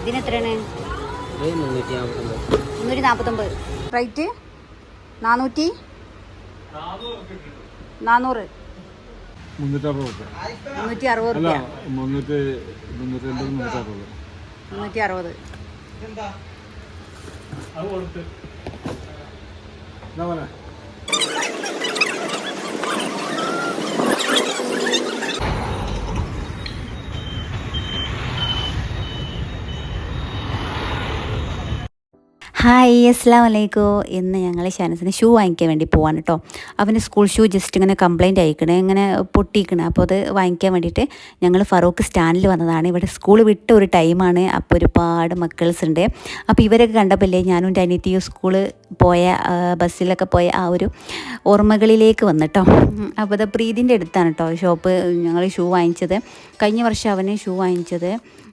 ഇതിന് എത്രയാണ് മുന്നൂറ്റി നാൽപ്പത്തൊമ്പത് റേറ്റ്? നാനൂറ്റി? നാനൂറ്. മുന്നൂറ്റി അറുപത് മുന്നൂറ്റി അറുപത് എന്താ അത് കൊടുത്ത് എന്താ പോലെ ഹായ് അസ്സാം വലൈക്കും ഇന്ന് ഞങ്ങൾ ഷാനസിന് ഷൂ വാങ്ങിക്കാൻ വേണ്ടി പോവാൻ കേട്ടോ അവന് സ്കൂൾ ഷൂ ജസ്റ്റ് ഇങ്ങനെ കംപ്ലയിന്റ് ആയിക്കണേ ഇങ്ങനെ പൊട്ടിക്കണേ. അപ്പോൾ അത് വാങ്ങിക്കാൻ വേണ്ടിയിട്ട് ഞങ്ങൾ ഫറൂഖ് സ്റ്റാൻഡിൽ വന്നതാണ്. ഇവിടെ സ്കൂൾ വിട്ട ഒരു ടൈമാണ് അപ്പോൾ ഒരുപാട് മക്കൾസ് ഉണ്ട് അപ്പോൾ ഇവരൊക്കെ കണ്ടപ്പോഴല്ലേ ഞാനും എന്റെ അനിയത്തിയും സ്കൂൾ പോയ ബസ്സിലൊക്കെ പോയ ആ ഒരു ഓർമ്മകളിലേക്ക് വന്നിട്ടോ. അപ്പോൾ അത് പ്രീതിന്റെ അടുത്താണ് കേട്ടോ ഷോപ്പ് ഞങ്ങൾ ഷൂ വാങ്ങിച്ചത്. കഴിഞ്ഞ വർഷം അവന് ഷൂ വാങ്ങിച്ചത്.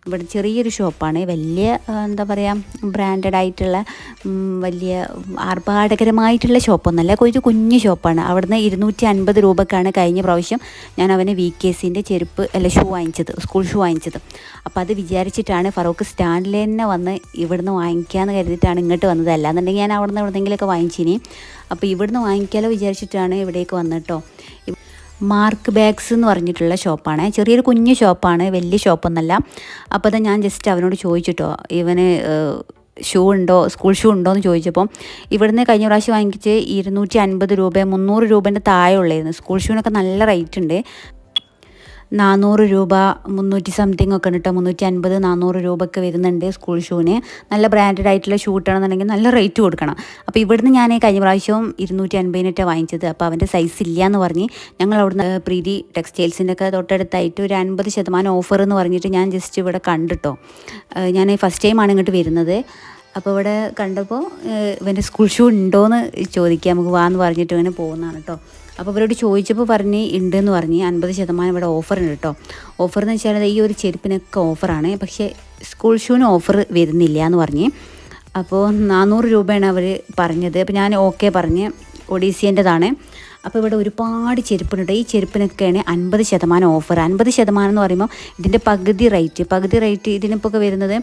ഇവിടെ ചെറിയൊരു ഷോപ്പാണ്. വലിയ എന്താ പറയുക ബ്രാൻഡഡ് ആയിട്ടുള്ള വലിയ ആർഭാടകരമായിട്ടുള്ള ഷോപ്പൊന്നല്ല ഒരു കുഞ്ഞു ഷോപ്പാണ്. അവിടുന്ന് ഇരുന്നൂറ്റി അൻപത് രൂപക്കാണ് കഴിഞ്ഞ പ്രാവശ്യം ഞാൻ അവന് വി കെ സിന്റെ ചെരുപ്പ് അല്ല ഷൂ വാങ്ങിച്ചത് സ്കൂൾ ഷൂ വാങ്ങിച്ചത്. അപ്പോൾ അത് വിചാരിച്ചിട്ടാണ് ഫറൂഖ് സ്റ്റാൻഡിൽ തന്നെ വന്ന് ഇവിടുന്ന് വാങ്ങിക്കാമെന്ന് കരുതിയിട്ടാണ് ഇങ്ങോട്ട് വന്നത്. അല്ലാന്നുണ്ടെങ്കിൽ ഞാൻ അവിടുന്ന് എവിടെന്നെങ്കിലുമൊക്കെ വാങ്ങിച്ചിനി. അപ്പോൾ ഇവിടുന്ന് വാങ്ങിക്കാലോ വിചാരിച്ചിട്ടാണ് ഇവിടേക്ക് വന്നിട്ടോ. മാർക്ക് ബാഗ്സ് എന്ന് പറഞ്ഞിട്ടുള്ള ഷോപ്പാണ്. ചെറിയൊരു കുഞ്ഞു ഷോപ്പാണ് വലിയ ഷോപ്പൊന്നല്ല. അപ്പോൾ അത് ഞാൻ ജസ്റ്റ് അവനോട് ചോദിച്ചിട്ടോ ഇവന് ഷൂ ഉണ്ടോ സ്കൂൾ ഷൂ ഉണ്ടോ? എന്ന് ചോദിച്ചപ്പോൾ ഇവിടുന്ന് കഴിഞ്ഞ പ്രാവശ്യം വാങ്ങിച്ച് ഇരുന്നൂറ്റി അൻപത് രൂപ മുന്നൂറ് രൂപേന്റെ താഴെ ഉള്ളായിരുന്നു സ്കൂൾ ഷൂവിനൊക്കെ നല്ല റേറ്റ് ഉണ്ട്. നാനൂറ് രൂപ മുന്നൂറ്റി സംതിങ് ഒക്കെ കേട്ടോ മുന്നൂറ്റി അൻപത് നാനൂറ് രൂപ ഒക്കെ വരുന്നുണ്ട് സ്കൂൾ ഷൂവിന് നല്ല ബ്രാൻഡഡ് ആയിട്ടുള്ള ഷൂ കിട്ടണമെന്നുണ്ടെങ്കിൽ നല്ല റേറ്റ് കൊടുക്കണം. അപ്പോൾ ഇവിടുന്ന് ഞാൻ കഴിഞ്ഞ പ്രാവശ്യം ഇരുന്നൂറ്റി അൻപതിനൊക്കെ വാങ്ങിച്ചത്. അപ്പോൾ അവന്റെ സൈസ് ഇല്ല എന്ന് പറഞ്ഞ് ഞങ്ങൾ അവിടുന്ന് പ്രീതി ടെക്സ്റ്റൈൽസിന്റെ ഒക്കെ തൊട്ടടുത്തായിട്ട് ഒരു അൻപത് ശതമാനം ഓഫർ എന്ന് പറഞ്ഞിട്ട് ഞാൻ ജസ്റ്റ് ഇവിടെ കണ്ടിട്ടോ. ഞാൻ ഫസ്റ്റ് ടൈമാണ് ഇങ്ങോട്ട് വരുന്നത്. അപ്പോൾ ഇവിടെ കണ്ടപ്പോൾ ഇവന്റെ സ്കൂൾ ഷൂ ഉണ്ടോയെന്ന് ചോദിക്കാം. നമുക്ക് വാന്ന് പറഞ്ഞിട്ട് ഇങ്ങനെ പോകുന്നതാണ് കേട്ടോ അപ്പോൾ ഇവരോട് ചോദിച്ചപ്പോൾ പറഞ്ഞ് ഉണ്ടെന്ന് പറഞ്ഞ് അൻപത് ശതമാനം ഇവിടെ ഓഫർ ഉണ്ട് കേട്ടോ ഓഫർ എന്ന് വെച്ചാൽ ഈ ഒരു ചെരുപ്പിനൊക്കെ ഓഫറാണ് പക്ഷേ സ്കൂൾ ഷൂവിന് ഓഫർ വരുന്നില്ല എന്ന് പറഞ്ഞ്. അപ്പോൾ നാനൂറ് രൂപയാണ് അവർ പറഞ്ഞത്. അപ്പോൾ ഞാൻ ഓക്കെ പറഞ്ഞ്. ഒഡീസിയന്റെതാണ്. അപ്പോൾ ഇവിടെ ഒരുപാട് ചെരുപ്പുണ്ട്. ഈ ചെരുപ്പിനൊക്കെയാണ് അൻപത് ശതമാനം ഓഫർ അൻപത് ശതമാനം എന്ന് പറയുമ്പോൾ ഇതിന്റെ പകുതി റേറ്റ് പകുതി റേറ്റ് ഇതിനിപ്പോൾ വരുന്നത്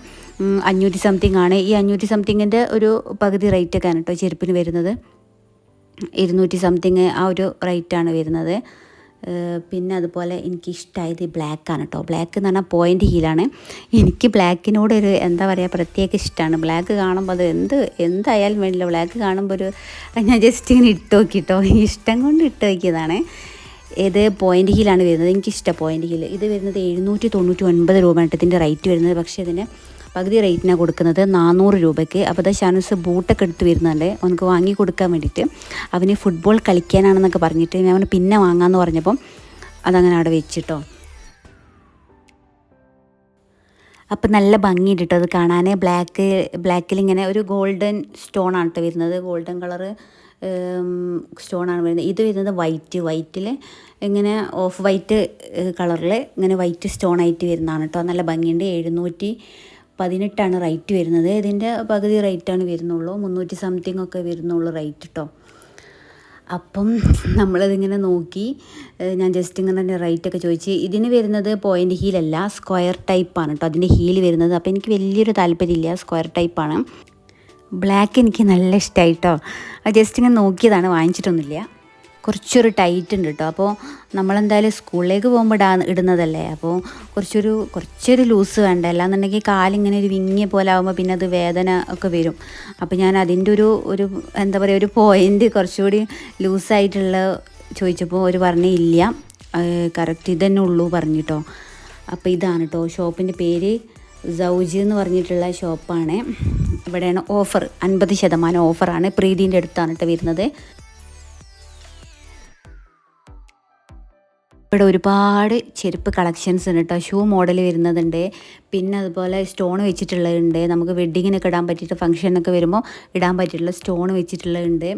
അഞ്ഞൂറ്റി സംതിങ് ആണ്. ഈ അഞ്ഞൂറ്റി സംതിങ്ങിന്റെ ഒരു പകുതി റേറ്റൊക്കെയാണ് കേട്ടോ ചെരുപ്പിന് വരുന്നത്. ഇരുന്നൂറ്റി സംതിങ് ആ ഒരു റേറ്റാണ് വരുന്നത്. പിന്നെ അതുപോലെ എനിക്ക് ഇഷ്ടമായത് ബ്ലാക്കാണ് കേട്ടോ ബ്ലാക്ക് എന്ന് പറഞ്ഞാൽ പോയിന്റ് ഹീലാണ് എനിക്ക് ബ്ലാക്കിനോട് ഒരു എന്താ പറയുക പ്രത്യേക ഇഷ്ടമാണ് ബ്ലാക്ക് കാണുമ്പോൾ അത് എന്ത് എന്തായാലും വേണ്ടില്ല. ബ്ലാക്ക് കാണുമ്പോൾ ഒരു ഞാൻ ജസ്റ്റ് ഇങ്ങനെ ഇട്ട് നോക്കി കേട്ടോ ഇഷ്ടം കൊണ്ട് ഇട്ട് നോക്കിയതാണ്. ഇത് പോയിന്റ് ഹീലാണ് വരുന്നത്. എനിക്കിഷ്ടം പോയിന്റ് ഹീൽ ഇത് വരുന്നത് എഴുന്നൂറ്റി തൊണ്ണൂറ്റി ഒൻപത് രൂപയാണ് ഇതിന്റെ റേറ്റ് വരുന്നത്. പക്ഷേ ഇതിന് പകുതി റേറ്റിനാണ് കൊടുക്കുന്നത് നാനൂറ് രൂപയ്ക്ക്. അപ്പോൾ അത് ഷാനൂസ് ബൂട്ടൊക്കെ എടുത്ത് വരുന്നുണ്ട്. അവനക്ക് വാങ്ങി കൊടുക്കാൻ വേണ്ടിയിട്ട്. അവന് ഫുട്ബോൾ കളിക്കാനാണെന്നൊക്കെ പറഞ്ഞിട്ട് ഞാൻ അവന് പിന്നെ വാങ്ങാമെന്ന് പറഞ്ഞപ്പം അതങ്ങനെ അവിടെ വെച്ചിട്ടോ. അപ്പം നല്ല ഭംഗിയുണ്ട് കേട്ടോ അത് കാണാൻ. ബ്ലാക്ക് ബ്ലാക്കിൽ ഇങ്ങനെ ഒരു ഗോൾഡൻ സ്റ്റോൺ ആണ് കേട്ടോ വരുന്നത്. ഗോൾഡൻ കളറ് സ്റ്റോണാണ് വരുന്നത്. ഇത് വരുന്നത് വൈറ്റ് വൈറ്റിൽ ഇങ്ങനെ ഓഫ് വൈറ്റ് കളറിൽ ഇങ്ങനെ വൈറ്റ് സ്റ്റോൺ ആയിട്ട് വരുന്നതാണ് കേട്ടോ. നല്ല ഭംഗിയുണ്ട്. എഴുന്നൂറ്റി പതിനെട്ടാണ് റേറ്റ് വരുന്നത്. ഇതിന്റെ പകുതി റേറ്റാണ് വരുന്നുള്ളൂ. മുന്നൂറ്റി സംതിങ് ഒക്കെ വരുന്നുള്ളൂ റേറ്റ് കേട്ടോ അപ്പം നമ്മളതിങ്ങനെ നോക്കി. ഞാൻ ജസ്റ്റ് ഇങ്ങനെ റേറ്റ് ഒക്കെ ചോദിച്ച്. ഇതിന് വരുന്നത് പോയിന്റ് ഹീലല്ല സ്ക്വയർ ടൈപ്പാണ് കേട്ടോ അതിന്റെ ഹീൽ വരുന്നത്. അപ്പോൾ എനിക്ക് വലിയൊരു താല്പര്യമില്ല സ്ക്വയർ ടൈപ്പാണ് ബ്ലാക്ക് എനിക്ക് നല്ല ഇഷ്ടമായി കേട്ടോ ജസ്റ്റ് ഇങ്ങനെ നോക്കിയതാണ് വാങ്ങിച്ചിട്ടൊന്നുമില്ല. കുറച്ചൊരു ടൈറ്റ് ഉണ്ട് കേട്ടോ അപ്പോൾ നമ്മളെന്തായാലും സ്കൂളിലേക്ക് പോകുമ്പോൾ ഇടാ ഇടുന്നതല്ലേ? അപ്പോൾ കുറച്ചൊരു കുറച്ചൊരു ലൂസ് വേണ്ട? അല്ലാന്നുണ്ടെങ്കിൽ കാലിങ്ങനെ ഒരു വിങ്ങിയ പോലെ ആകുമ്പോൾ പിന്നെ അത് വേദന ഒക്കെ വരും. അപ്പോൾ ഞാൻ അതിന്റെ ഒരു ഒരു എന്താ പറയുക ഒരു പോയിന്റ് കുറച്ചുകൂടി ലൂസായിട്ടുള്ള ചോദിച്ചപ്പോൾ ഒരു പറഞ്ഞില്ല കറക്റ്റ് ഇതന്നെ ഉള്ളൂ പറഞ്ഞിട്ടോ അപ്പോൾ ഇതാണ് കേട്ടോ ഷോപ്പിന്റെ പേര് സൗജി എന്ന് പറഞ്ഞിട്ടുള്ള ഷോപ്പാണ്. ഇവിടെയാണ് ഓഫർ. അൻപത് ശതമാനം ഓഫറാണ് പ്രീതിന്റെ അടുത്താണ് കേട്ടോ വരുന്നത്. ഇവിടെ ഒരുപാട് ചെരുപ്പ് കളക്ഷൻസ് ഉണ്ട് കേട്ടോ ഷൂ മോഡൽ വരുന്നതുണ്ട്. പിന്നെ അതുപോലെ സ്റ്റോൺ വെച്ചിട്ടുള്ളതുണ്ട്. നമുക്ക് വെഡ്ഡിങ്ങിനൊക്കെ ഇടാൻ പറ്റിയിട്ട് ഫംഗ്ഷനൊക്കെ വരുമ്പോൾ ഇടാൻ പറ്റിയിട്ടുള്ള സ്റ്റോൺ വെച്ചിട്ടുള്ളതുണ്ട്.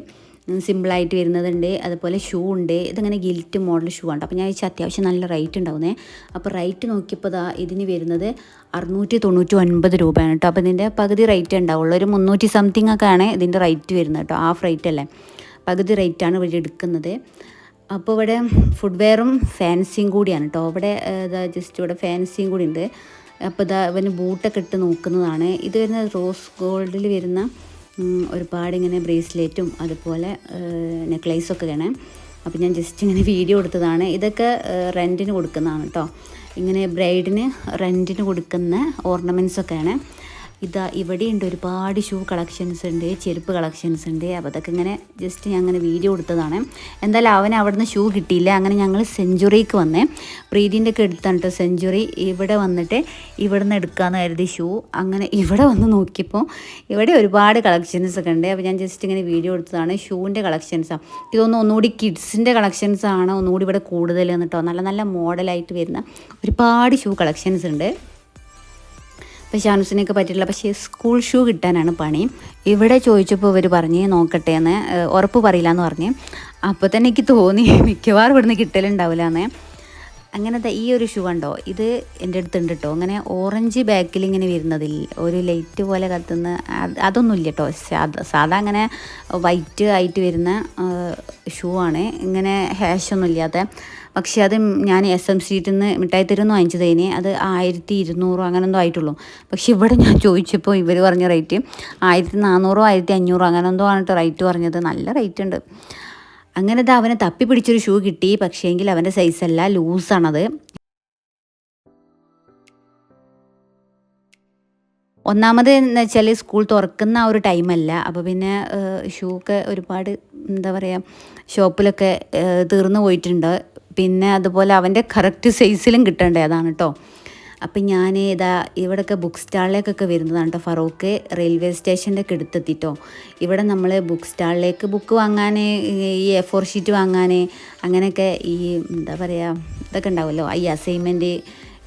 സിമ്പിളായിട്ട് വരുന്നതുണ്ട്. അതുപോലെ ഷൂ ഉണ്ട്. ഇതിങ്ങനെ ഗിൽറ്റ് മോഡൽ ഷൂ ആണ് അപ്പോൾ ഞാൻ വെച്ചാൽ അത്യാവശ്യം നല്ല റേറ്റ് ഉണ്ടാവുന്നേ. അപ്പോൾ റേറ്റ് നോക്കിയപ്പോൾ ഇതാ ഇതിന് വരുന്നത് അറുന്നൂറ്റി തൊണ്ണൂറ്റി ഒൻപത് രൂപയാണ് കേട്ടോ അപ്പോൾ ഇതിന്റെ പകുതി റേറ്റ് ഉണ്ടാവുള്ളൂ. ഒരു മുന്നൂറ്റി സംതിങ് ഒക്കെ ആണ് ഇതിന്റെ റേറ്റ് വരുന്നത് കേട്ടോ ഹാഫ് റേറ്റ് അല്ലേ പകുതി റേറ്റാണ് ഇവിടെ എടുക്കുന്നത്. അപ്പോൾ ഇവിടെ ഫുഡ് വെയറും ഫാൻസിയും കൂടിയാണ് കേട്ടോ ഇവിടെ ജസ്റ്റ് ഇവിടെ ഫാൻസിയും കൂടി ഉണ്ട്. അപ്പോൾ ഇതാ ഇവന് ബൂട്ടൊക്കെ ഇട്ട് നോക്കുന്നതാണ്. ഇത് വരുന്ന റോസ് ഗോൾഡിൽ വരുന്ന ഒരുപാട് ഇങ്ങനെ ബ്രേസ്ലെറ്റും അതുപോലെ നെക്ലൈസൊക്കെയാണ് അപ്പോൾ ഞാൻ ജസ്റ്റ് ഇങ്ങനെ വീഡിയോ എടുത്തതാണ്. ഇതൊക്കെ റെന്റിന് കൊടുക്കുന്നതാണ് കേട്ടോ ഇങ്ങനെ ബ്രൈഡിന് റെന്റിന് കൊടുക്കുന്ന ഓർണമെന്റ്സ് ഒക്കെയാണ് ഇതാ ഇവിടെയുണ്ട് ഒരുപാട് ഷൂ കളക്ഷൻസ് ഉണ്ട് ചെരുപ്പ് കളക്ഷൻസ് ഉണ്ട്. അപ്പോൾ അതൊക്കെ ഇങ്ങനെ ജസ്റ്റ് ഞാൻ അങ്ങനെ വീഡിയോ കൊടുത്തതാണ്. എന്തായാലും അവന് അവിടുന്ന് ഷൂ കിട്ടിയില്ല. അങ്ങനെ ഞങ്ങൾ സെഞ്ചുറിക്ക് വന്നേ. പ്രീതിന്റെ ഒക്കെ എടുത്താണ് കേട്ടോ സെഞ്ചുറി ഇവിടെ വന്നിട്ട് ഇവിടുന്ന് എടുക്കാമെന്ന് കരുതി ഷൂ അങ്ങനെ ഇവിടെ വന്ന് നോക്കിയപ്പോൾ ഇവിടെ ഒരുപാട് കളക്ഷൻസ് ഒക്കെ ഉണ്ട്. അപ്പോൾ ഞാൻ ജസ്റ്റ് ഇങ്ങനെ വീഡിയോ എടുത്തതാണ് ഷൂവിന്റെ കളക്ഷൻസാണ് ഇതൊന്നും ഒന്നുകൂടി കിഡ്സിന്റെ കളക്ഷൻസ് ആണ് ഒന്നുകൂടി ഇവിടെ കൂടുതൽ കേട്ടോ നല്ല നല്ല മോഡലായിട്ട് വരുന്ന ഒരുപാട് ഷൂ കളക്ഷൻസ് ഉണ്ട്. അപ്പോൾ ഷാനുസിനൊക്കെ പറ്റിയിട്ടില്ല പക്ഷേ സ്കൂൾ ഷൂ കിട്ടാനാണ് പണി. ഇവിടെ ചോദിച്ചപ്പോൾ ഇവർ പറഞ്ഞ് നോക്കട്ടെ എന്ന് ഉറപ്പ് പറയില്ല എന്ന് പറഞ്ഞ്. അപ്പോൾ തന്നെ എനിക്ക് തോന്നി മിക്കവാറും ഇവിടുന്ന് കിട്ടലുണ്ടാവില്ല എന്ന് അങ്ങനത്തെ ഈ ഒരു ഷൂ കണ്ടോ? ഇത് എന്റെ അടുത്തുണ്ട് കേട്ടോ അങ്ങനെ ഓറഞ്ച് ബാക്കിൽ ഇങ്ങനെ വരുന്നതിൽ ഒരു ലൈറ്റ് പോലെ കത്തുന്ന അതൊന്നുമില്ല കേട്ടോ സാധാ അങ്ങനെ വൈറ്റ് ആയിട്ട് വരുന്ന ഷൂ ആണ്. ഇങ്ങനെ ഹാഷൊന്നും ഇല്ലാത്ത. പക്ഷെ അത് ഞാൻ എസ് എം സ്ട്രീറ്റിൽ നിന്ന് മിഠായി തരുന്ന് വാങ്ങിച്ചതേന്. അത് ആയിരത്തി ഇരുന്നൂറോ അങ്ങനെ എന്തോ ആയിട്ടുള്ളൂ. പക്ഷെ ഇവിടെ ഞാൻ ചോദിച്ചപ്പോൾ ഇവർ പറഞ്ഞ റേറ്റ് ആയിരത്തി നാനൂറോ ആയിരത്തി അഞ്ഞൂറോ അങ്ങനെ എന്തോ ആണ് റേറ്റ് പറഞ്ഞത്. നല്ല റേറ്റ് ഉണ്ട്. അങ്ങനെ ഇത് അവനെ തപ്പി പിടിച്ചൊരു ഷൂ കിട്ടി പക്ഷേങ്കിൽ അവന്റെ സൈസല്ല ലൂസാണത് ഒന്നാമത് എന്ന് വെച്ചാൽ സ്കൂൾ തുറക്കുന്ന ആ ഒരു ടൈമല്ല അപ്പോൾ പിന്നെ ഷൂ ഒക്കെ ഒരുപാട് എന്താ പറയുക ഷോപ്പിലൊക്കെ തീർന്നു പോയിട്ടുണ്ട്. പിന്നെ അതുപോലെ അവന്റെ കറക്റ്റ് സൈസിലും കിട്ടണ്ടേ അതാണ് കേട്ടോ അപ്പം ഞാൻ ഇതാ ഇവിടെയൊക്കെ ബുക്ക് സ്റ്റാളിലേക്കൊക്കെ വരുന്നതാണ് കേട്ടോ ഫറൂഖ്. റെയിൽവേ സ്റ്റേഷന്റെ ഒക്കെ ഇവിടെ നമ്മൾ ബുക്ക് സ്റ്റാളിലേക്ക് ബുക്ക് വാങ്ങാൻ ഈ എ ഫോർ ഷീറ്റ് വാങ്ങാൻ അങ്ങനെയൊക്കെ ഈ എന്താ പറയുക ഇതൊക്കെ ഉണ്ടാവുമല്ലോ. ഈ അസൈൻമെന്റ്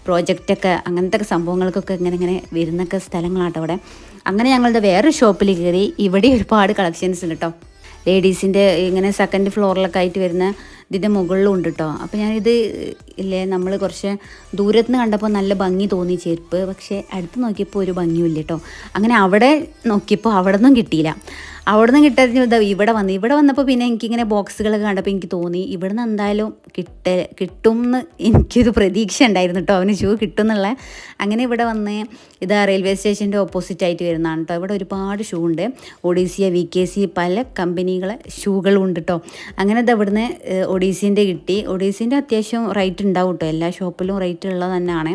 പ്രോജക്റ്റൊക്കെ അങ്ങനത്തെ സംഭവങ്ങൾക്കൊക്കെ ഇങ്ങനെ ഇങ്ങനെ വരുന്നൊക്കെ സ്ഥലങ്ങളാട്ടോ അവിടെ. അങ്ങനെ ഞങ്ങളുടെ വേറെ ഷോപ്പിൽ കയറി ഇവിടെ ഒരുപാട് കളക്ഷൻസ് ഉണ്ട് കേട്ടോ ലേഡീസിന്റെ ഇങ്ങനെ സെക്കൻഡ് ഫ്ലോറിലൊക്കെ ആയിട്ട് വരുന്ന ഇതിന്റെ മുകളിലും ഉണ്ട് കേട്ടോ അപ്പോൾ ഞാനിത് ഇല്ലേ നമ്മൾ കുറച്ച് ദൂരത്ത് നിന്ന് കണ്ടപ്പോൾ നല്ല ഭംഗി തോന്നി ചെരുപ്പ്. പക്ഷേ അടുത്ത് നോക്കിയപ്പോൾ ഒരു ഭംഗിയും ഇല്ല കേട്ടോ അങ്ങനെ അവിടെ നോക്കിയപ്പോൾ അവിടെ നിന്നും കിട്ടിയില്ല. അവിടെ നിന്ന് കിട്ടാതെ ഇവിടെ വന്നു. ഇവിടെ വന്നപ്പോൾ പിന്നെ എനിക്കിങ്ങനെ ബോക്സുകളൊക്കെ കണ്ടപ്പോൾ എനിക്ക് തോന്നി ഇവിടെ നിന്ന് എന്തായാലും കിട്ട കിട്ടും എന്ന് എനിക്കൊരു പ്രതീക്ഷ ഉണ്ടായിരുന്നു കേട്ടോ അവന് ഷൂ കിട്ടും എന്നുള്ള അങ്ങനെ ഇവിടെ വന്ന് ഇത് റെയിൽവേ സ്റ്റേഷന്റെ ഓപ്പോസിറ്റ് ആയിട്ട് വരുന്നതാണ് കേട്ടോ ഇവിടെ ഒരുപാട് ഷൂ ഉണ്ട്. ഒഡീസിയ വി കെ സി പല കമ്പനികളെ ഷൂകളും ഉണ്ട് കേട്ടോ അങ്ങനെ ഇത് ഇവിടുന്ന് ഒഡീസിന്റെ കിട്ടി. ഒഡീസിന്റെ അത്യാവശ്യം റേറ്റ് ഉണ്ടാവും കേട്ടോ എല്ലാ ഷോപ്പിലും റേറ്റ് ഉള്ളത് തന്നെയാണ്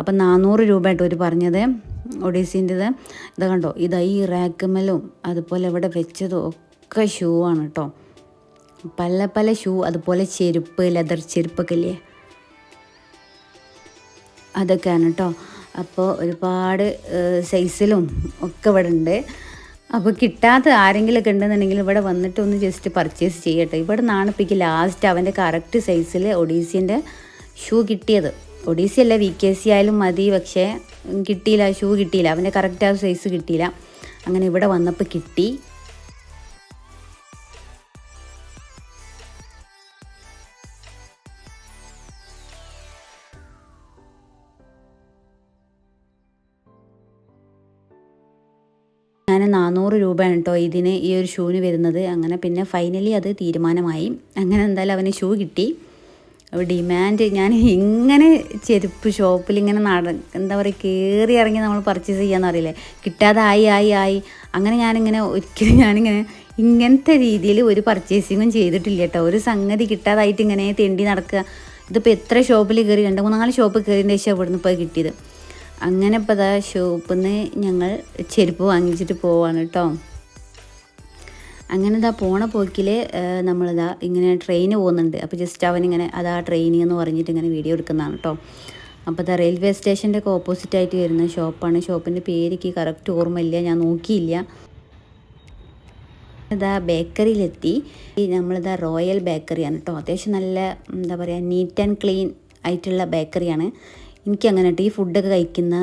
അപ്പം നാനൂറ് രൂപ കേട്ടോ ഒരു പറഞ്ഞത്. ഒഡീസിന്റെത്. ഇത് കണ്ടോ? ഇതാ ഈ റാക്കുമലും അതുപോലെ ഇവിടെ വെച്ചതും ഒക്കെ ഷൂ ആണ് കേട്ടോ പല പല ഷൂ അതുപോലെ ചെരുപ്പ് ലെതർ ചെരുപ്പൊക്കെ ഇല്ലേ അതൊക്കെയാണ് കേട്ടോ അപ്പോൾ ഒരുപാട് സൈസിലും ഒക്കെ ഇവിടെ ഉണ്ട്. അപ്പോൾ കിട്ടാത്ത ആരെങ്കിലുമൊക്കെ ഉണ്ടെന്നുണ്ടെങ്കിൽ ഇവിടെ വന്നിട്ട് ഒന്ന് ജസ്റ്റ് പർച്ചേസ് ചെയ്യട്ടെ. ഇവിടെ നിന്നാണ് ഇപ്പം ലാസ്റ്റ് അവന്റെ കറക്റ്റ് സൈസിൽ ഒഡീസിന്റെ ഷൂ കിട്ടിയത്. ഒഡീസി അല്ല വി കെ സി ആയാലും മതി. പക്ഷേ കിട്ടിയില്ല ഷൂ കിട്ടിയില്ല. അവന്റെ കറക്റ്റ് ആ സൈസ് കിട്ടിയില്ല. അങ്ങനെ ഇവിടെ വന്നപ്പോൾ കിട്ടി. ഞാൻ നാനൂറ് രൂപയാണ് കേട്ടോ ഇതിന് ഈ ഒരു ഷൂവിന് വരുന്നത്. അങ്ങനെ പിന്നെ ഫൈനലി അത് തീരുമാനമായി. അങ്ങനെ എന്തായാലും അവന് ഷൂ കിട്ടി. ഡിമാൻഡ് ഞാൻ ഇങ്ങനെ ചെരുപ്പ് ഷോപ്പിൽ ഇങ്ങനെ നട എന്താ പറയുക കയറി ഇറങ്ങി നമ്മൾ പർച്ചേസ് ചെയ്യാന്ന് അറിയില്ലേ? കിട്ടാതെ ആയി ആയി ആയി. അങ്ങനെ ഞാനിങ്ങനെ ഒരിക്കലും ഞാനിങ്ങനെ ഇങ്ങനത്തെ രീതിയിൽ ഒരു പർച്ചേസിങ്ങും ചെയ്തിട്ടില്ല കേട്ടോ. ഒരു സംഗതി കിട്ടാതായിട്ട് ഇങ്ങനെ തെണ്ടി നടക്കുക. ഇതിപ്പോൾ എത്ര ഷോപ്പിൽ കയറി രണ്ട് മൂന്നാൽ ഷോപ്പ് കയറിയതിന്റെ ശേഷം ഇവിടുന്ന് ഇപ്പോൾ കിട്ടിയത്? അങ്ങനെ ഇപ്പോൾ അതാ ഷോപ്പിൽ നിന്ന് ഞങ്ങൾ ചെരുപ്പ് വാങ്ങിച്ചിട്ട് പോവാണ് കേട്ടോ. അങ്ങനെ ഇതാ പോണ പോക്കിൽ നമ്മളിതാ ഇങ്ങനെ ട്രെയിന് പോകുന്നുണ്ട്. അപ്പോൾ ജസ്റ്റ് അവനിങ്ങനെ അതാ ട്രെയിനിങ് എന്ന് പറഞ്ഞിട്ട് ഇങ്ങനെ വീഡിയോ എടുക്കുന്നതാണ് കേട്ടോ അപ്പോൾ ഇതാ റെയിൽവേ സ്റ്റേഷന്റെ ഒക്കെ ഓപ്പോസിറ്റ് ആയിട്ട് വരുന്ന ഷോപ്പാണ് ഷോപ്പിന്റെ പേരിക്ക് കറക്റ്റ് ഓർമ്മയില്ല. ഞാൻ നോക്കിയില്ല. ഇതാ ബേക്കറിയിലെത്തി നമ്മളിതാ റോയൽ ബേക്കറിയാണ് കേട്ടോ അത്യാവശ്യം നല്ല എന്താ പറയുക നീറ്റ് ആൻഡ് ക്ലീൻ ആയിട്ടുള്ള ബേക്കറിയാണ് എനിക്കങ്ങനെ ഈ ഫുഡൊക്കെ കഴിക്കുന്ന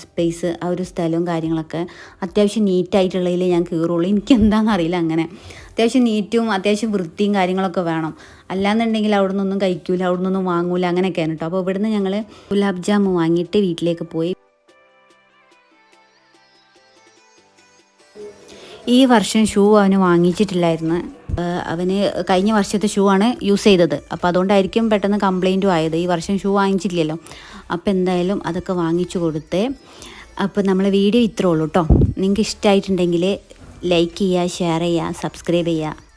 സ്പേസ് ആ ഒരു സ്ഥലവും കാര്യങ്ങളൊക്കെ അത്യാവശ്യം നീറ്റായിട്ടുള്ളതിൽ ഞാൻ കയറുള്ളൂ എനിക്ക് എന്താണെന്ന് അറിയില്ല അങ്ങനെ. അത്യാവശ്യം നീറ്റും അത്യാവശ്യം വൃത്തിയും കാര്യങ്ങളൊക്കെ വേണം. അല്ലാന്നുണ്ടെങ്കിൽ അവിടെ നിന്നൊന്നും കഴിക്കൂല അവിടെ നിന്നൊന്നും വാങ്ങൂല അങ്ങനെയൊക്കെയാണ് കേട്ടോ അപ്പോൾ ഇവിടുന്ന് ഞങ്ങൾ ഗുലാബ് ജാമു വാങ്ങിയിട്ട് വീട്ടിലേക്ക് പോയി. ഈ വർഷം ഷൂ അവന് വാങ്ങിച്ചിട്ടില്ലായിരുന്നു. അവന് കഴിഞ്ഞ വർഷത്തെ ഷൂ ആണ് യൂസ് ചെയ്തത്. അപ്പോൾ അതുകൊണ്ടായിരിക്കും പെട്ടെന്ന് കംപ്ലൈന്റും ആയത്. ഈ വർഷം ഷൂ വാങ്ങിച്ചില്ലല്ലോ. അപ്പോൾ എന്തായാലും അതൊക്കെ വാങ്ങിച്ചു കൊടുത്തേ. അപ്പോൾ നമ്മളെ വീഡിയോ ഇത്രേ ഉള്ളൂ കേട്ടോ നിങ്ങൾക്ക് ഇഷ്ടമായിട്ടുണ്ടെങ്കിൽ ലൈക്ക് ചെയ്യുക ഷെയർ ചെയ്യുക സബ്സ്ക്രൈബ് ചെയ്യുക.